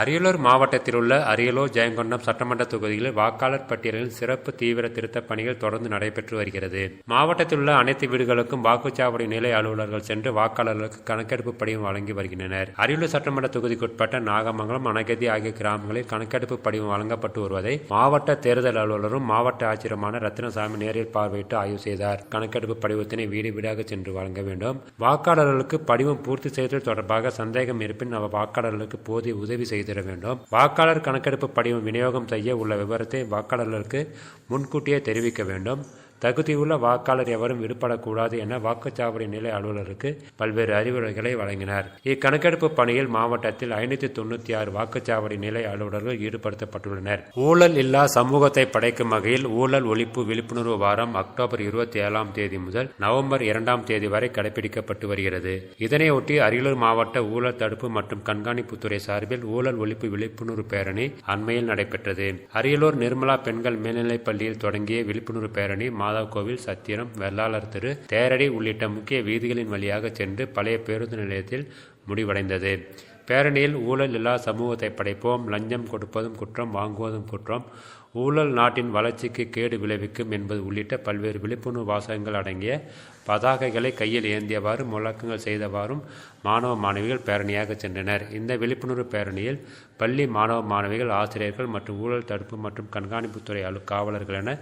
அரியலூர் மாவட்டத்தில் உள்ள அரியலூர் ஜெயங்கொண்டம் சட்டமன்ற தொகுதிகளில் வாக்காளர் பட்டியலில் சிறப்பு தீவிர திருத்தப் பணிகள் தொடர்ந்து நடைபெற்று வருகிறது. மாவட்டத்தில் உள்ள அனைத்து வீடுகளுக்கும் வாக்குச்சாவடி நிலை அலுவலர்கள் சென்று வாக்காளர்களுக்கு கணக்கெடுப்பு படிவம் வழங்கி வருகின்றனர். அரியலூர் சட்டமன்ற தொகுதிக்குட்பட்ட நாகமங்கலம் அணகதி ஆகிய கிராமங்களில் கணக்கெடுப்பு படிவம் வழங்கப்பட்டு வருவதை மாவட்ட தேர்தல் அலுவலரும் மாவட்ட ஆட்சியருமான ரத்தினசாமி நேரில் பார்வையிட்டு ஆய்வு செய்தார். கணக்கெடுப்பு படிவத்தினை வீடு வீடாக சென்று வழங்க வேண்டும். வாக்காளர்களுக்கு படிவம் பூர்த்தி செய்தல் தொடர்பாக சந்தேகம் இருப்பின் அவர் வாக்காளர்களுக்கு போதிய உதவி செய்து செய்திட வேண்டும். வாக்காளர் கணக்கெடுப்பு படிவம் விநியோகம் செய்ய உள்ள விவரத்தை வாக்காளர்களுக்கு முன்கூட்டியே தெரிவிக்க வேண்டும். தகுதியுள்ள வாக்காளர் எவரும் விடுபடக்கூடாது என வாக்குச்சாவடி நிலை அலுவலருக்கு பல்வேறு அறிவுரைகளை வழங்கினார். இக்கணக்கெடுப்பு பணியில் மாவட்டத்தில் ஐநூத்தி தொண்ணூத்தி ஆறு வாக்குச்சாவடி நிலை அலுவலர்கள் ஈடுபடுத்தப்பட்டுள்ளனர். ஊழல் இல்லா சமூகத்தை படைக்கும் வகையில் ஊழல் ஒழிப்பு விழிப்புணர்வு வாரம் அக்டோபர் இருபத்தி ஏழாம் தேதி முதல் நவம்பர் இரண்டாம் தேதி வரை கடைபிடிக்கப்பட்டு வருகிறது. இதனையொட்டி அரியலூர் மாவட்ட ஊழல் தடுப்பு மற்றும் கண்காணிப்புத்துறை சார்பில் ஊழல் ஒழிப்பு விழிப்புணர்வு பேரணி அண்மையில் நடைபெற்றது. அரியலூர் நிர்மலா பெண்கள் மேல்நிலைப் பள்ளியில் தொடங்கிய விழிப்புணர்வு பேரணி மாத கோவில் சத்திரம் வெள்ளாளர் தெரு தேரடி உள்ளிட்ட முக்கிய வீதிகளின் வழியாக சென்று பழைய பேருந்து நிலையத்தில் முடிவடைந்தது. பேரணியில் ஊழல் இல்லா சமூகத்தை படைப்போம் லஞ்சம் கொடுப்பதும் குற்றம் வாங்குவதும் குற்றம் ஊழல் நாட்டின் வளர்ச்சிக்கு கேடு விளைவிக்கும் என்பது உள்ளிட்ட பல்வேறு விழிப்புணர்வு வாசகங்கள் அடங்கிய பதாகைகளை கையில் ஏந்தியவாறு முழக்கங்கள் செய்தவாறும் மாணவ மாணவிகள் பேரணியாக சென்றனர். இந்த விழிப்புணர்வு பேரணியில் பள்ளி மாணவ மாணவிகள் ஆசிரியர்கள் மற்றும் ஊழல் தடுப்பு மற்றும் கண்காணிப்புத்துறை அலு காவலர்கள் என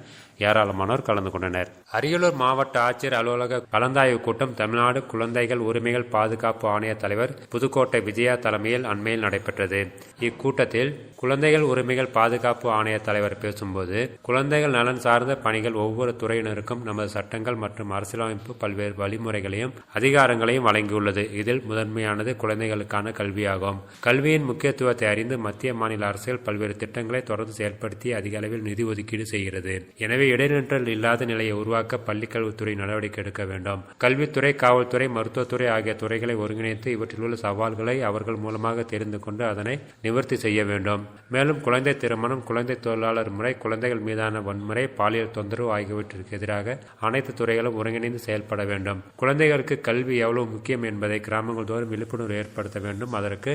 ஏராளமானோர் கலந்து கொண்டனர். அரியலூர் மாவட்ட ஆட்சியர் அலுவலக கலந்தாய்வு கூட்டம் தமிழ்நாடு குழந்தைகள் உரிமைகள் பாதுகாப்பு ஆணைய தலைவர் புதுக்கோட்டை விஜயா தலைமையில் அண்மையில் நடைபெற்றது. இக்கூட்டத்தில் குழந்தைகள் உரிமைகள் பாதுகாப்பு ஆணைய தலைவர் பேசும்போது குழந்தைகள் நலன் சார்ந்த பணிகள் ஒவ்வொரு துறையினருக்கும் நமது சட்டங்கள் மற்றும் அரசியலமைப்பு பல்வேறு வழிமுறைகளையும் அதிகாரங்களையும் வழங்கியுள்ளது. இதில் முதன்மையானது குழந்தைகளுக்கான கல்வியாகும். கல்வியின் முக்கியத்துவத்தை அறிந்து மத்திய மாநில அரசுகள் பல்வேறு திட்டங்களை தொடர்ந்து செயல்படுத்தி அதிக அளவில் நிதி ஒதுக்கீடு செய்கிறது. எனவே இடைநிற்றல் இல்லாத நிலையை உருவாக்க பள்ளிக்கல்வித்துறை நடவடிக்கை எடுக்க வேண்டும். கல்வித்துறை காவல்துறை மருத்துவத்துறை ஆகிய துறைகளை ஒருங்கிணைத்து இவற்றில் உள்ள சவால்களை அவர்கள் மூலமாக தெரிந்து கொண்டு அதனை நிவர்த்தி செய்ய வேண்டும். மேலும் குழந்தை திருமணம் குழந்தை தொழிலாளர் முறை குழந்தைகள் மீதான வன்முறை பாலியல் தொந்தரவு ஆகியவற்றிற்கு எதிராக அனைத்து துறைகளும் ஒருங்கிணைந்து செயல்பட வேண்டும். குழந்தைகளுக்கு கல்வி எவ்வளவு முக்கியம் என்பதை கிராமங்கள் தோறும் விழிப்புணர்வு ஏற்படுத்த வேண்டும். அதற்கு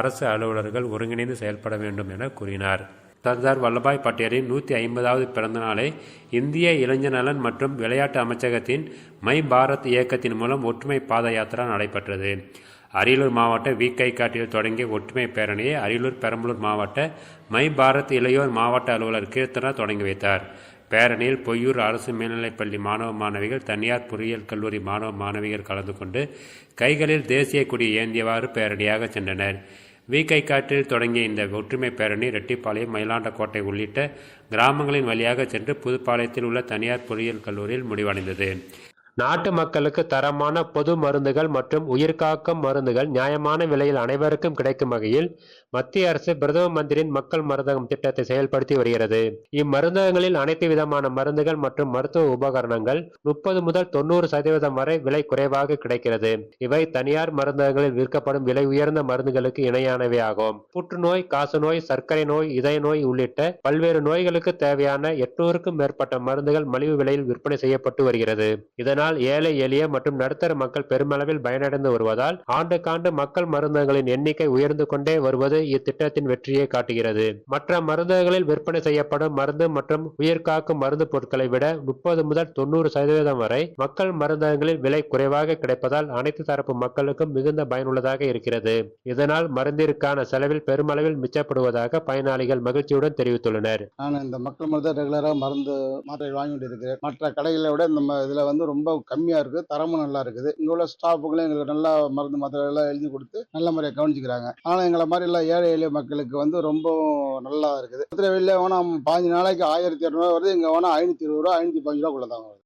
அரசு அலுவலர்கள் ஒருங்கிணைந்து செயல்பட வேண்டும் என கூறினார். சர்தார் வல்லபாய் பட்டேலின் நூற்றி ஐம்பதாவது பிறந்த நாளை இந்திய இளைஞர் நலன் மற்றும் விளையாட்டு அமைச்சகத்தின் மை பாரத் இயக்கத்தின் மூலம் ஒற்றுமை பாத யாத்திரா நடைபெற்றது. அரியலூர் மாவட்ட வீக்கை காட்டில் தொடங்கிய ஒற்றுமை பேரணியை அரியலூர் பெரம்பலூர் மாவட்ட மை பாரத் இளையோர் மாவட்ட அலுவலர் கீர்த்தனா தொடங்கி வைத்தார். பேரணியில் பொய்யூர் அரசு மேல்நிலைப்பள்ளி மாணவ மாணவிகள் தனியார் பொறியியல் கல்லூரி மாணவ மாணவிகள் கலந்து கொண்டு கைகளில் தேசிய கொடி ஏந்தியவாறு பேரணியாக சென்றனர். வீக்கை காட்டில் தொடங்கிய இந்த ஒற்றுமை பேரணி ரெட்டிப்பாளையம் மயிலாண்டக்கோட்டை உள்ளிட்ட கிராமங்களின் வழியாக சென்று புதுப்பாளையத்தில் உள்ள தனியார் பொறியியல் கல்லூரியில் முடிவடைந்தது. நாட்டு மக்களுக்கு தரமான பொது மருந்துகள் மற்றும் உயிர்காக்கும் மருந்துகள் நியாயமான விலையில் அனைவருக்கும் கிடைக்கும் வகையில் மத்திய அரசு பிரதம மந்திரியின் மக்கள் மருந்தகம் திட்டத்தை செயல்படுத்தி வருகிறது. இம்மருந்தகங்களில் அனைத்து விதமான மருந்துகள் மற்றும் மருத்துவ உபகரணங்கள் முப்பது முதல் தொண்ணூறு சதவீதம் வரை விலை குறைவாக கிடைக்கிறது. இவை தனியார் மருந்தகங்களில் விற்கப்படும் விலை உயர்ந்த மருந்துகளுக்கு இணையானவை ஆகும். புற்றுநோய் காசநோய் சர்க்கரை நோய் இதய நோய் உள்ளிட்ட பல்வேறு நோய்களுக்கு தேவையான எட்நூறுக்கும் மேற்பட்ட மருந்துகள் மலிவு விலையில் விற்பனை செய்யப்பட்டு வருகிறது. இதனால் ஏழை எளிய மற்றும் நடுத்தர மக்கள் பெருமளவில் பயனடைந்து வருவதால் ஆண்டுக்காண்டு மக்கள் மருந்தகங்களின் எண்ணிக்கை உயர்ந்து கொண்டே வருவது இத்திட்டத்தின் வெற்றியை காட்டுகிறது. மற்ற மருந்தகங்களில் விற்பனை செய்யப்படும் மருந்து மற்றும் உயிர்காக்கும் மருந்து பொருட்களை விட முப்பது முதல் தொண்ணூறு சதவீதம் வரை மக்கள் மருந்தகங்களில் விலை குறைவாக கிடைப்பதால் அனைத்து தரப்பு மக்களுக்கும் மிகுந்த பயனுள்ளதாக இருக்கிறது. இதனால் மருந்திற்கான செலவில் பெருமளவில் மிச்சப்படுவதாக பயனாளிகள் மகிழ்ச்சியுடன் தெரிவித்துள்ளனர். நான் இந்த மக்கள் மருந்து ரெகுலராக மருந்து மாத்திரைகள் வாங்கிட்டு இருக்கிறேன் மற்ற கடைகளை விட இந்த இதுல வந்து ரொம்ப கம்மியா இருக்கு தரமும் நல்லா இருக்குது. இங்க உள்ள ஸ்டாஃபுகளும் எங்களுக்கு நல்லா மருந்து மாத்திரை எல்லாம் எழுதி கொடுத்து நல்ல முறையாக கவனிச்சுக்கிறாங்க. ஆனால் எங்களை மாதிரி எல்லாம் ஏழை எளிய மக்களுக்கு வந்து ரொம்ப நல்லா இருக்குது. மதுரை வெளில வேணா பாஞ்சு நாளைக்கு ஆயிரத்தி இரநூறுவா வருது இங்க வேணா ஐநூத்தி இருபது ரூபா ஐநூத்தி பதினஞ்சு ரூபாக்குள்ள தான் வருது.